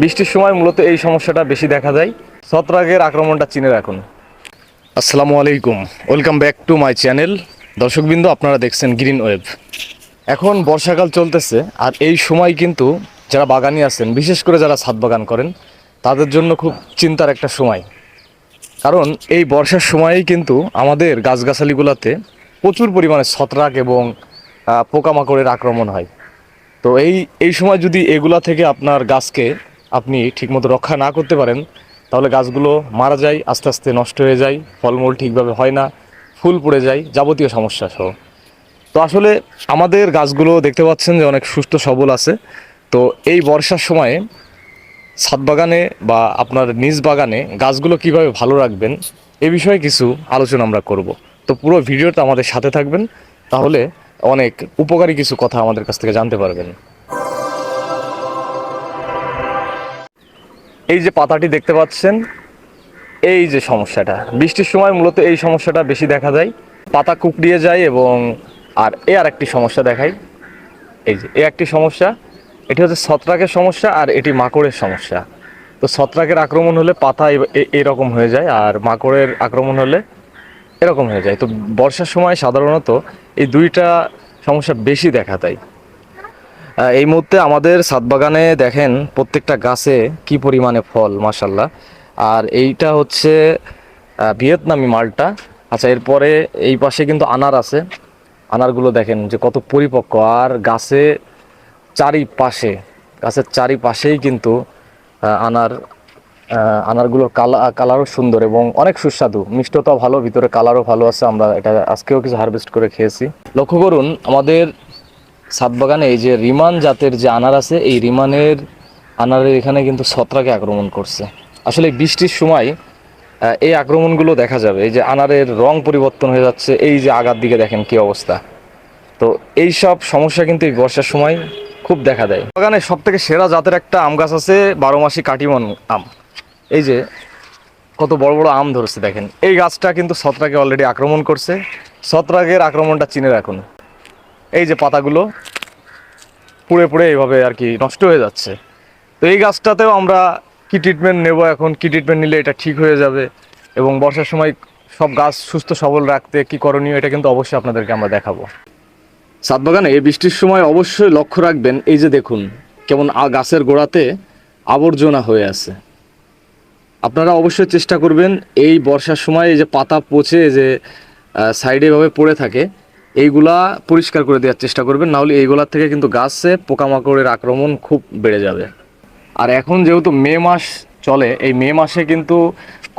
বৃষ্টির সময় মূলত এই সমস্যাটা বেশি দেখা যায়। ছত্রাকের আক্রমণটা চিনে রাখুন আসসালামু আলাইকুম। Welcome back to my channel দর্শকবৃন্দ, আপনারা দেখছেন গ্রিন ওয়েভ এখন বর্ষাকাল চলতেছে, আর এই সময় কিন্তু যারা বাগানি আছেন, বিশেষ করে যারা ছাদ বাগান করেন, তাদের জন্য খুব চিন্তার একটা সময়। কারণ এই বর্ষার সময়েই কিন্তু আমাদের গাছগাছালিগুলোতে প্রচুর পরিমাণে ছত্রাক এবং পোকামাকড়ের আক্রমণ হয়। তো এই এই সময় যদি এগুলা থেকে আপনার গাছকে আপনি ঠিকমতো রক্ষা না করতে পারেন, তাহলে গাছগুলো মারা যায়, আস্তে আস্তে নষ্ট হয়ে যায়, ফলমূল ঠিকভাবে হয় না, ফুল পড়ে যায়, যাবতীয় সমস্যা সহ। তো আসলে আমাদের গাছগুলো দেখতে পাচ্ছেন যে অনেক সুস্থ সবল আছে। তো এই বর্ষার সময়ে ছাদ বাগানে বা আপনার নিজ বাগানে গাছগুলো কীভাবে ভালো রাখবেন, এ বিষয়ে কিছু আলোচনা আমরা করব। তো পুরো ভিডিওটা আমাদের সাথে থাকবেন, তাহলে অনেক উপকারী কিছু কথা আমাদের কাছ থেকে জানতে পারবেন। এই যে পাতাটি দেখতে পাচ্ছেন, এই যে সমস্যাটা। বৃষ্টির সময় মূলত এই সমস্যাটা বেশি দেখা যায়। পাতা কুকড়িয়ে যায় এবং আর এ আর একটি সমস্যা দেখাই। এই যে এ একটি সমস্যা, এটি হচ্ছে ছত্রাকের সমস্যা আর এটি মাকড়ের সমস্যা। তো ছত্রাকের আক্রমণ হলে পাতা এরকম হয়ে যায় আর মাকড়ের আক্রমণ হলে এরকম হয়ে যায়। তো বর্ষার সময় সাধারণত এই দুইটা সমস্যা বেশি দেখা দেয়। এই মুহূর্তে আমাদের ছাদ বাগানে দেখেন প্রত্যেকটা গাছে কি পরিমাণে ফল মাসাল্লাহ আর এইটা হচ্ছে ভিয়েতনামি মালটা। আচ্ছা এরপরে এই পাশে কিন্তু আনার আছে। আনারগুলো দেখেন যে কত পরিপক্ক। আর গাছে চারিপাশে, গাছের চারিপাশেই কিন্তু আনার আনারগুলোর কালা, কালারও সুন্দর এবং অনেক সুস্বাদু। মিষ্টতাও ভালো, ভিতরে কালারও ভালো আছে। আমরা এটা আজকেও কিছু হারভেস্ট করে খেয়েছি। লক্ষ্য করুন, আমাদের ছাদ বাগানে এই যে রিমান জাতের যে আনার আছে, এই রিমানের আনারের এখানে কিন্তু ছত্রাকে আক্রমণ করছে। আসলে বৃষ্টির সময় এই আক্রমণগুলো দেখা যাবে। এই যে আনারের রং পরিবর্তন হয়ে যাচ্ছে, এই যে আগার দিকে দেখেন কি অবস্থা। তো এই সব সমস্যা কিন্তু এই বর্ষার সময় খুব দেখা দেয়। বাগানে সব থেকে সেরা জাতের একটা আম গাছ আছে বারো মাসি কাটিমন আম। এই যে কত বড় বড় আম ধরছে দেখেন। এই গাছটা কিন্তু ছত্রাকে অলরেডি আক্রমণ করছে। ছত্রাকের আক্রমণটা চিনে রাখুন। এই যে পাতাগুলো পুড়ে পুড়ে এইভাবে আর কি নষ্ট হয়ে যাচ্ছে। তো এই গাছটাতেও আমরা কি ট্রিটমেন্ট নেব এখন? কি ট্রিটমেন্ট নিলে এটা ঠিক হয়ে যাবে? এবং বর্ষার সময় সব গাছ সুস্থ, সবল রাখতে কি করণীয়? এটা কিন্তু অবশ্যই আপনাদেরকে আমরা দেখাবো। ছাদ বাগানে এই বৃষ্টির সময় অবশ্যই লক্ষ্য রাখবেন, এই যে দেখুন, কেমন গাছের গোড়াতে আবর্জনা হয়ে আছে। আপনারা অবশ্যই চেষ্টা করবেন এই বর্ষার সময় এই যে পাতা পচে যে সাইডে এভাবে পড়ে থাকে এইগুলা পরিষ্কার করে দেওয়ার চেষ্টা করবেন, নাহলে এইগুলার থেকে কিন্তু গাছে পোকামাকড়ের আক্রমণ খুব বেড়ে যাবে। আর এখন যেহেতু মে মাস চলে, এই মে মাসে কিন্তু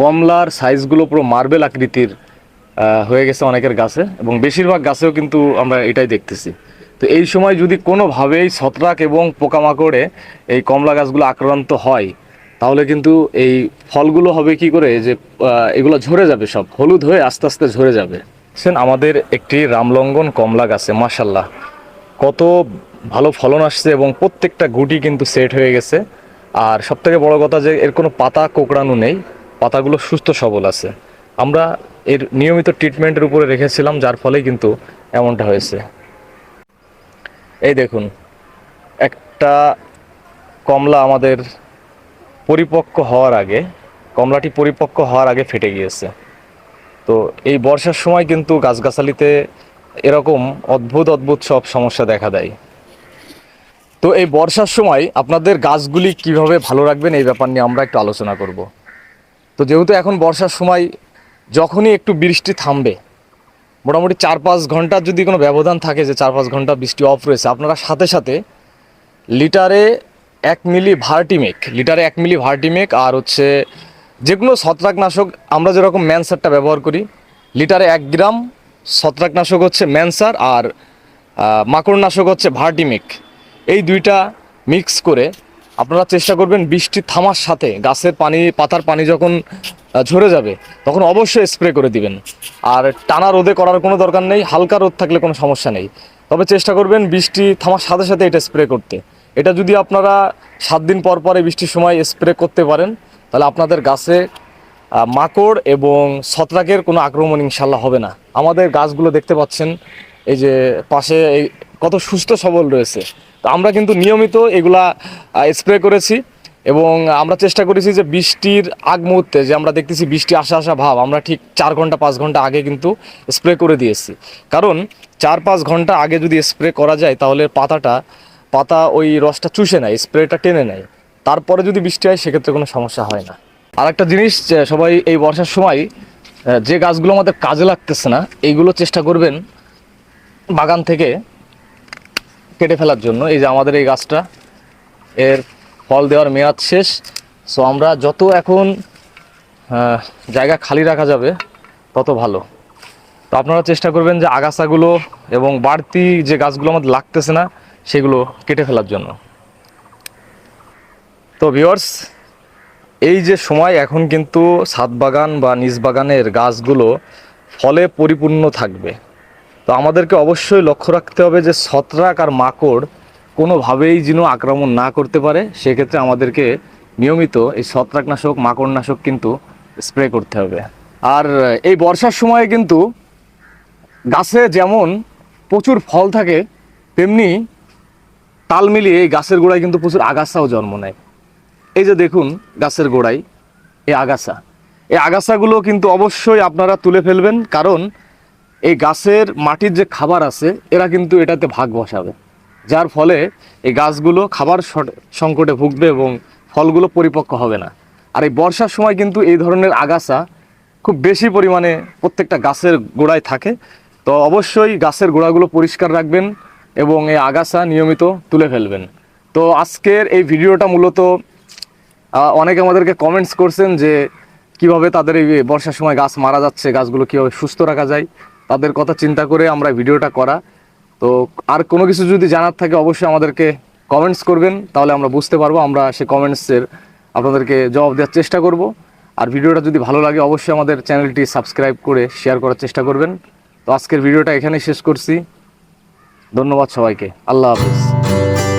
কমলার সাইজগুলো পুরো মার্বেল আকৃতির হয়ে গেছে অনেকের গাছে এবং বেশিরভাগ গাছেও কিন্তু আমরা এটাই দেখতেছি। তো এই সময় যদি কোনোভাবেই ছত্রাক এবং পোকামাকড়ে এই কমলা গাছগুলো আক্রান্ত হয়, তাহলে কিন্তু এই ফলগুলো হবে কি করে? যে এগুলো ঝরে যাবে সব, হলুদ হয়ে আস্তে আস্তে ঝরে যাবে। দেখছেন, আমাদের একটি রামলঙ্গন কমলা গাছে মাসাল্লাহ কত ভালো ফলন আসছে এবং প্রত্যেকটা গুটি কিন্তু সেট হয়ে গেছে। আর সব থেকে বড় কথা যে এর কোনো পাতা কোকড়ানো নেই। পাতাগুলো সুস্থ সবল আছে। আমরা এর নিয়মিত ট্রিটমেন্টের উপরে রেখেছিলাম যার ফলে কিন্তু এমনটা হয়েছে। এই দেখুন একটা কমলা আমাদের পরিপক্ক হওয়ার আগে কমলাটি পরিপক্ক হওয়ার আগে ফেটে গিয়েছে। তো এই বর্ষার সময় কিন্তু গাছগাছালিতে এরকম অদ্ভুত অদ্ভুত সব সমস্যা দেখা দেয়। তো এই বর্ষার সময় আপনাদের গাছগুলি কীভাবে ভালো রাখবেন এই ব্যাপার নিয়ে আমরা একটু আলোচনা করব। তো যেহেতু এখন বর্ষার সময় যখনই একটু বৃষ্টি থামবে, মোটামুটি চার পাঁচ ঘণ্টার যদি কোনো ব্যবধান থাকে যে চার পাঁচ ঘণ্টা বৃষ্টি অফ রয়েছে, আপনারা সাথে সাথে লিটারে এক মিলি ভার্টিমেক, লিটারে এক মিলি ভার্টিমেক আর হচ্ছে যে কোনো ছত্রাকনাশক, আমরা যেরকম ম্যানসারটা ব্যবহার করি, লিটারে এক গ্রাম ছত্রাকনাশক হচ্ছে ম্যানসার আর মাকড়নাশক হচ্ছে ভার্টিমেক। এই দুইটা মিক্স করে আপনারা চেষ্টা করবেন বৃষ্টি থামার সাথে, গাছের পানি, পাতার পানি যখন ঝরে যাবে, তখন অবশ্যই স্প্রে করে দিবেন। আর টানা রোদে করার কোনো দরকার নেই, হালকা রোদ থাকলে কোনো সমস্যা নেই। তবে চেষ্টা করবেন বৃষ্টি থামার সাথে সাথে এটা স্প্রে করতে। এটা যদি আপনারা সাত দিন পর পরে বৃষ্টির সময় স্প্রে করতে পারেন তাহলে আপনাদের গাছে মাকড় এবং ছত্রাকের কোনো আক্রমণ ইনশাল্লাহ হবে না। আমাদের গাছগুলো দেখতে পাচ্ছেন, এই যে পাশে এই কত সুস্থ সবল রয়েছে। তো আমরা কিন্তু নিয়মিত এগুলা স্প্রে করেছি এবং আমরা চেষ্টা করেছি যে বৃষ্টির আগ মুহূর্তে যে আমরা দেখতেছি বৃষ্টি আসা আসা ভাব, আমরা ঠিক চার ঘণ্টা, পাঁচ ঘণ্টা আগে কিন্তু স্প্রে করে দিয়েছি। কারণ চার, পাঁচ ঘণ্টা আগে যদি স্প্রে করা যায় তাহলে পাতাটা, পাতা ওই রসটা চুষে নেয়, স্প্রেটা টেনে নেয়। তারপরে যদি বৃষ্টি হয়, সেক্ষেত্রে কোনো সমস্যা হয় না। আর একটা জিনিস সবাই এই বর্ষার সময় যে গাছগুলো আমাদের কাজে লাগতেছে না, এইগুলো চেষ্টা করবেন বাগান থেকে কেটে ফেলার জন্য। এই যে আমাদের এই গাছটা, এর ফল দেওয়ার মেয়াদ শেষ। সো আমরা যত এখন জায়গা খালি রাখা যাবে, তত ভালো। তো আপনারা চেষ্টা করবেন যে আগাছাগুলো এবং বাড়তি যে গাছগুলো আমাদের লাগতেছে না, সেগুলো কেটে ফেলার জন্য। তো ভিওর্স এই যে সময় এখন কিন্তু ছাদ বাগান বা নিজ বাগানের গাছগুলো ফলে পরিপূর্ণ থাকবে। তো আমাদেরকে অবশ্যই লক্ষ্য রাখতে হবে যে ছত্রাক আর মাকড় কোনোভাবেই যেন আক্রমণ না করতে পারে। সেক্ষেত্রে আমাদেরকে নিয়মিত এই ছত্রাকনাশক, মাকড়নাশক কিন্তু স্প্রে করতে হবে। আর এই বর্ষার সময়ে কিন্তু গাছে যেমন প্রচুর ফল থাকে, তেমনি তাল মিলিয়ে এই গাছের গোড়ায় কিন্তু প্রচুর আগাছাও জন্ম নেয়। এই যে দেখুন গাছের গোড়ায় এই আগাছা। এই আগাছাগুলো কিন্তু অবশ্যই আপনারা তুলে ফেলবেন, কারণ এই গাছের মাটির যে খাবার আছে, এরা কিন্তু এটাতে ভাগ বসাবে। যার ফলে এই গাছগুলো খাবার সংকটে ভুগবে এবং ফলগুলো পরিপক্ক হবে না। আর এই বর্ষার সময় কিন্তু এই ধরনের আগাছা খুব বেশি পরিমাণে প্রত্যেকটা গাছের গোড়ায় থাকে। তো অবশ্যই গাছের গোড়াগুলো পরিষ্কার রাখবেন এবং এই আগাছা নিয়মিত তুলে ফেলবেন। তো আজকের এই ভিডিওটা মূলত অনেকে আমাদেরকে কমেন্টস করছেন যে কীভাবে তাদের এই বর্ষার সময় গাছ মারা যাচ্ছে, গাছগুলো কীভাবে সুস্থ রাখা যায়, তাদের কথা চিন্তা করে আমরা ভিডিওটা করা। তো আর কোনো কিছু যদি জানার থাকে অবশ্যই আমাদেরকে কমেন্টস করবেন, তাহলে আমরা বুঝতে পারব, আমরা সে কমেন্টসের আপনাদেরকে জবাব দেওয়ার চেষ্টা করব। আর ভিডিওটা যদি ভালো লাগে অবশ্যই আমাদের চ্যানেলটি সাবস্ক্রাইব করে শেয়ার করার চেষ্টা করবেন। তো আজকের ভিডিওটা এখানেই শেষ করছি। ধন্যবাদ সবাইকে। আল্লাহ হাফিজ।